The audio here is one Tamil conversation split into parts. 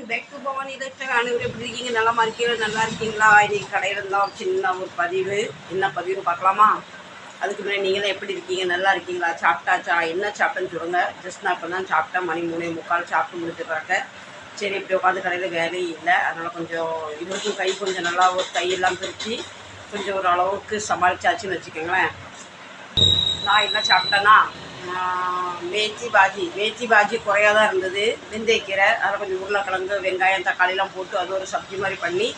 Welcome back to Bhavani life அனைவரும் எப்படி இருக்கீங்க நல்லா இருக்கீங்க நல்லா இருக்கீங்களா? இன்னைக்கு கடையில் இருந்தால் ஒரு சின்ன ஒரு பதிவு. என்ன பதிவுன்னு பார்க்கலாமா? அதுக்கு முன்னாடி நீங்களும் எப்படி இருக்கீங்க? நல்லா இருக்கீங்களா? சாப்பிட்டாச்சா? என்ன சாப்பிட்டேன்னு சொல்லுங்க. ஜஸ்ட் நான் இப்போ தான் சாப்பிட்டேன். மணி மூணே முக்கால் சாப்பிட்டு முடிச்சிடுறாங்க. சரி இப்படி உட்காந்து கடையில் வேலையும் இல்லை. அதனால் கொஞ்சம் இவருக்கும் கை கொஞ்சம் நல்லா ஒரு கையெல்லாம் பிரித்து கொஞ்சம் ஒரு அளவுக்கு சமாளிச்சாச்சுன்னு வச்சுக்கோங்களேன். நான் என்ன சாப்பிட்டேன்னா ஆஹ், மேத்தி பாஜி. மேத்தி பாஜி குறையாக தான் இருந்தது. வெந்தயக்கீரை அதில் கொஞ்சம் உருளைக்கிழங்கு வெங்காயம் தக்காளிலாம் போட்டு அது ஒரு சப்ஜி மாதிரி பண்ணி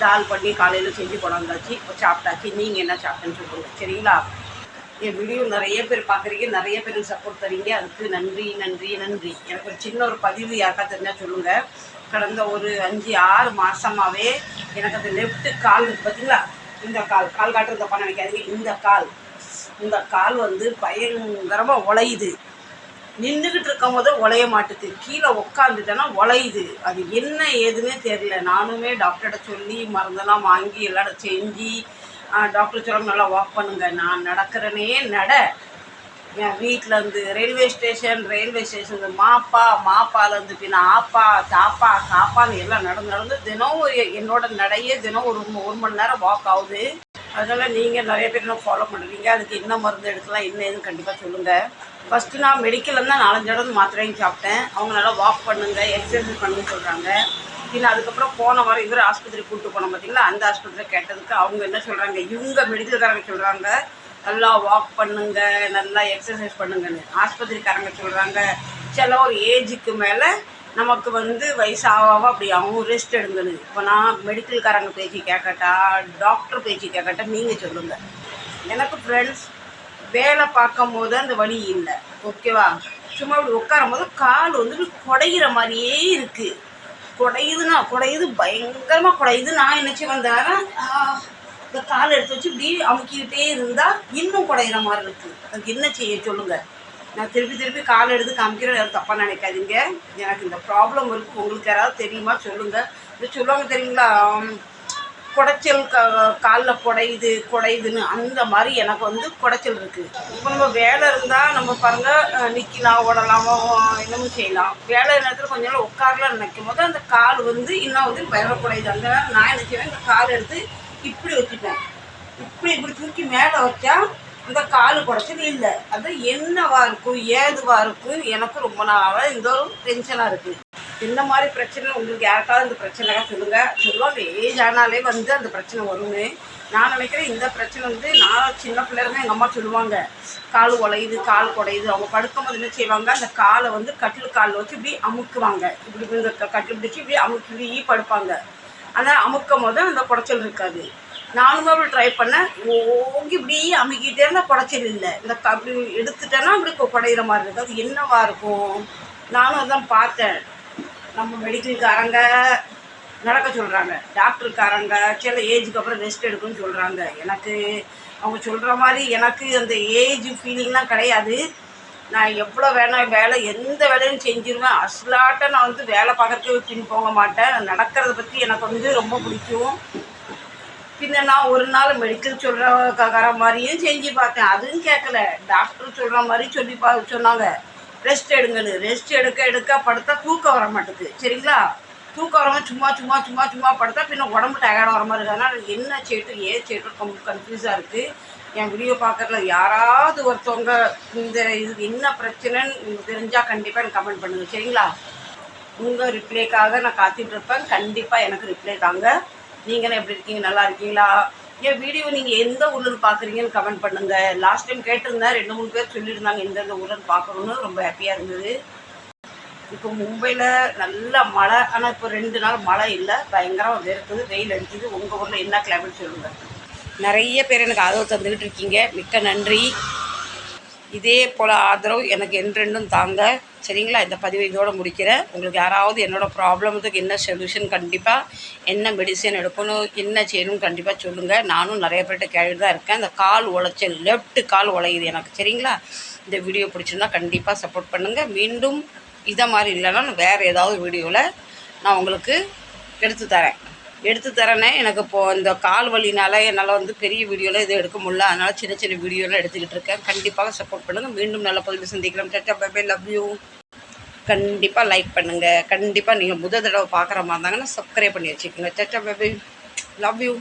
தால் பண்ணி காலையில் செஞ்சு கொண்டாந்தாச்சு இப்போ சாப்பிட்டாச்சு. நீங்கள் என்ன சாப்பிட்டேன்னு சொல்லுங்க. சரிங்களா? என் வீடியோ நிறைய பேர் பார்க்குறீங்க. நிறைய பேர் சப்போர்ட் தரீங்க. அதுக்கு நன்றி நன்றி நன்றி. எனக்கு ஒரு சின்ன ஒரு பதிவு யாருக்கா தெரிஞ்சால் சொல்லுங்கள் கடந்த ஒரு அஞ்சு ஆறு மாதமாகவே எனக்கு அந்த லெஃப்ட்டு கால் இருக்கு. பார்த்தீங்களா? இந்த கால். கால் காட்டுறது பண்ண நினைக்காதீங்க இந்த கால். இந்த கால் வந்து பயங்கரமாக உழையுது நின்றுக்கிட்டு இருக்கும் போதே உழைய மாட்டுது. கீழே உக்காந்துட்டேன்னா உழையுது அது என்ன ஏதுன்னே தெரியல. நானுமே டாக்டர்கிட்ட சொல்லி மருந்தெல்லாம் வாங்கி எல்லாம் செஞ்சு டாக்டர் சொல்ல நல்லா வாக் பண்ணுங்க. நான் நடக்கிறனே நட. என் வீட்டில் இருந்து ரயில்வே ஸ்டேஷன் ரயில்வே ஸ்டேஷன் மாப்பா மாப்பாலேருந்து பின்ன ஆப்பா தாப்பா காப்பான்னு எல்லாம் நடந்து நடந்து தினம் ஒரு என்னோட நடையே தினம் ஒரு ஒரு மணி நேரம் வாக் ஆகுது. அதனால் நீங்கள் நிறைய பேர் இன்னும் ஃபாலோ பண்ணுறீங்க அதுக்கு என்ன மருந்து எடுக்கலாம் என்ன ஏதுன்னு கண்டிப்பாக சொல்லுங்கள் ஃபஸ்ட்டு நான் மெடிக்கலில் தான் நாலஞ்சு இடம் மாத்திரையும் சாப்பிட்டேன். அவங்க நல்லா வாக் பண்ணுங்க எக்ஸசைஸ் பண்ணுங்கன்னு சொல்கிறாங்க இல்லை அதுக்கப்புறம் போன வாரம் இவர் ஆஸ்பத்திரி கூப்பிட்டு போனோம் பார்த்தீங்களா அந்த ஆஸ்பத்திரியில் கேட்டதுக்கு அவங்க என்ன சொல்கிறாங்க இவங்க மெடிக்கல்காரங்க சொல்கிறாங்க நல்லா வாக் பண்ணுங்க நல்லா எக்ஸசைஸ் பண்ணுங்கன்னு. ஆஸ்பத்திரிக்காரங்க சொல்கிறாங்க சில ஒரு ஏஜுக்கு மேலே நமக்கு வந்து வயசாகவும் அப்படி அவங்க ரெஸ்ட் எடுங்கணும் இப்போ நான் மெடிக்கல்காரங்க பேச்சு கேட்கட்டா டாக்டர் பேச்சு கேட்கட்டா நீங்கள் சொல்லுங்கள் எனக்கு ஃப்ரெண்ட்ஸ் வேலை பார்க்கும் போது அந்த வழி இல்லை. ஓகேவா சும்மா இப்படி உட்காரும் போது கால் வந்து குடையிற மாதிரியே இருக்குது குடையுதுன்னா குடையுது பயங்கரமாக குடையுது. நான் என்னச்சு வந்தேன்னா இந்த கால் எடுத்து வச்சு இப்படி அமுக்கிக்கிட்டே இருந்தால் இன்னும் குடையிற மாதிரி இருக்குது அதுக்கு என்ன செய்ய சொல்லுங்கள் நான் திருப்பி திருப்பி கால் எடுத்து காமிக்கிறேன் யாரும் தப்பாக நினைக்காதீங்க. எனக்கு இந்த ப்ராப்ளம் இருக்குது உங்களுக்கு யாராவது தெரியுமா? சொல்லுங்கள் இது சொல்லுவாங்க தெரியுங்களா? குடைச்சல் க காலில் குடையுது குடையுதுன்னு. அந்த மாதிரி எனக்கு வந்து குடைச்சல் இருக்குது இப்போ நம்ம வேலை இருந்தால் நம்ம பாருங்கள் நிற்கலாம் ஓடலாம் இன்னமும் செய்யலாம். வேலை நேரத்தில் கொஞ்ச நேரம் உட்காரலாம் நினைக்கும் போது அந்த கால் வந்து இன்னும் வந்து பயங்கர குடையுது அந்த நான் என்ன செய்வேன்? இந்த கால் எடுத்து இப்படி வச்சுட்டேன் இப்படி இப்படி தூக்கி மேலே வச்சா இந்த கால் குடைச்சல் இல்லை. அது என்னவா இருக்கும் ஏதுவா இருக்கும் எனக்கு ரொம்ப நாளாக இந்த ஒரு டென்ஷனாக இருக்குது இந்த மாதிரி பிரச்சனை உங்களுக்கு யாருக்காவது இந்த பிரச்சனை சொல்லுங்கள் சொல்லுவாங்க ஏஜ் ஆனாலே வந்து அந்த பிரச்சனை வரும்னு. நான் நினைக்கிறேன் இந்த பிரச்சனை வந்து நான் சின்ன பிள்ளைங்க எங்கள் அம்மா சொல்லுவாங்க. கால் உடையுது கால் குடையுது. அவங்க படுக்கும் போது என்ன செய்வாங்க அந்த காலை வந்து கட்டில் கால் வச்சு இப்படி அமுக்குவாங்க. இப்படி இப்படி இந்த க- கட்டில் பிடிச்சி இப்படி அமுக்கி இப்படி படுப்பாங்க. ஆனால் அமுக்கும் போது அந்த குடைச்சல் இருக்காது. நானும் அப்படி ட்ரை பண்ணேன் ஓங்கி இப்படி அமைக்கிட்டே இருந்தால் குடைச்சல் இல்லை. இந்த அப்படி எடுத்துட்டேன்னா அப்படி குடையிற மாதிரி இருக்குது அது என்னவா இருக்கும்? நானும் அதான் பார்த்தேன். நம்ம மெடிக்கல்காரங்க நடக்க சொல்கிறாங்க டாக்டருக்காரங்க சில ஏஜுக்கு அப்புறம் ரெஸ்ட் எடுக்குன்னு சொல்கிறாங்க எனக்கு அவங்க சொல்கிற மாதிரி எனக்கு அந்த ஏஜ் ஃபீலிங்லாம் கிடையாது. நான் எவ்வளோ வேணால் வேலை எந்த வேலையும் செஞ்சிருவேன். அசலாட்ட நான் வந்து வேலை பார்க்குறதுக்கு பின் போக மாட்டேன். நடக்கிறத பற்றி எனக்கு வந்து ரொம்ப பிடிக்கும். பின்ன நான் ஒரு நாள் மெடிக்கல் சொல்கிற மாதிரியும் செஞ்சு பார்த்தேன். அதுவும் கேட்கல டாக்டர் சொல்கிற மாதிரி சொல்லி பா சொன்னாங்க. ரெஸ்ட் எடுங்கன்னு. ரெஸ்ட் எடுக்க எடுக்க படுத்தா தூக்கம் வர மாட்டேங்குது சரிங்களா? தூக்கம் வரவங்க சும்மா சும்மா சும்மா சும்மா படுத்தா பின்ன உடம்பு டயர்டாக வர மாதிரி இருக்கு. அதனால் என்ன சேட்டு ஏ சேட்டும் ரொம்ப கன்ஃபியூஸாக இருக்குது என் வீடியோ பார்க்குறதுல யாராவது ஒருத்தவங்க இந்த இதுக்கு என்ன பிரச்சனைன்னு தெரிஞ்சால் கண்டிப்பாக எனக்கு கமெண்ட் பண்ணுங்கள் சரிங்களா? உங்கள் ரிப்ளைக்காக நான் காத்துட்டு கண்டிப்பாக எனக்கு ரிப்ளை தாங்க. நீங்களும் எப்படி இருக்கீங்க? நல்லா இருக்கீங்களா? என் வீடியோ நீங்கள் எந்த ஊர்லேருந்து பார்க்குறீங்கன்னு கமெண்ட் பண்ணுங்கள் லாஸ்ட் டைம் கேட்டிருந்தேன் ரெண்டு மூணு பேர் சொல்லியிருந்தாங்க எந்தெந்த ஊர்லேருந்து பார்க்கணுன்னு ரொம்ப ஹாப்பியாக இருந்தது. இப்போ மும்பையில் நல்ல மழை. ஆனால் இப்போ ரெண்டு நாள் மழை இல்லை. பயங்கரம் வெறுக்குது. வெயில் அடிக்குது. உங்கள் ஊரில் என்ன கிளைமேட் சொல்லுங்கள் நிறைய பேர் எனக்கு ஆதரவு தந்துக்கிட்டு இருக்கீங்க. மிக்க நன்றி. இதே போல் ஆதரவு எனக்கு என்றென்றும் தாங்க. சரிங்களா? இந்த பதிவை இதோட முடிக்கிறேன். உங்களுக்கு யாராவது என்னோடய ப்ராப்ளமுக்கு என்ன சொல்யூஷன் கண்டிப்பாக என்ன மெடிசன் எடுக்கணும் என்ன செய்யணும் கண்டிப்பாக சொல்லுங்கள் நானும் நிறைய பேர்கிட்ட கேள்வி தான் இருக்கேன். இந்த கால் உழைச்சல் லெஃப்ட் கால் உழையுது எனக்கு. சரிங்களா? இந்த வீடியோ பிடிச்சிருந்தா கண்டிப்பாக சப்போர்ட் பண்ணுங்கள் மீண்டும் இதை மாதிரி இல்லைன்னா நான் வேறு ஏதாவது வீடியோவில் நான் உங்களுக்கு எடுத்து தரேன். எடுத்து தரேனே. எனக்கு இப்போது இந்த கால் வலினால் என்னால் வந்து பெரிய வீடியோவில் இது எடுக்க முடியல. அதனால் சின்ன சின்ன வீடியோலாம் எடுத்துக்கிட்டு இருக்கேன். கண்டிப்பாக சப்போர்ட் பண்ணுங்கள் மீண்டும் நல்ல பதிவு சந்திக்கலாம். டட்டா பை லவ் யூ கண்டிப்பாக லைக் பண்ணுங்கள் கண்டிப்பாக நீங்கள் முதல் தடவை பார்க்குற மாதிரி இருந்தாங்கன்னா சப்ஸ்கிரைப் பண்ணி வச்சுக்கோங்க. சச்சா பேபி லவ் யூ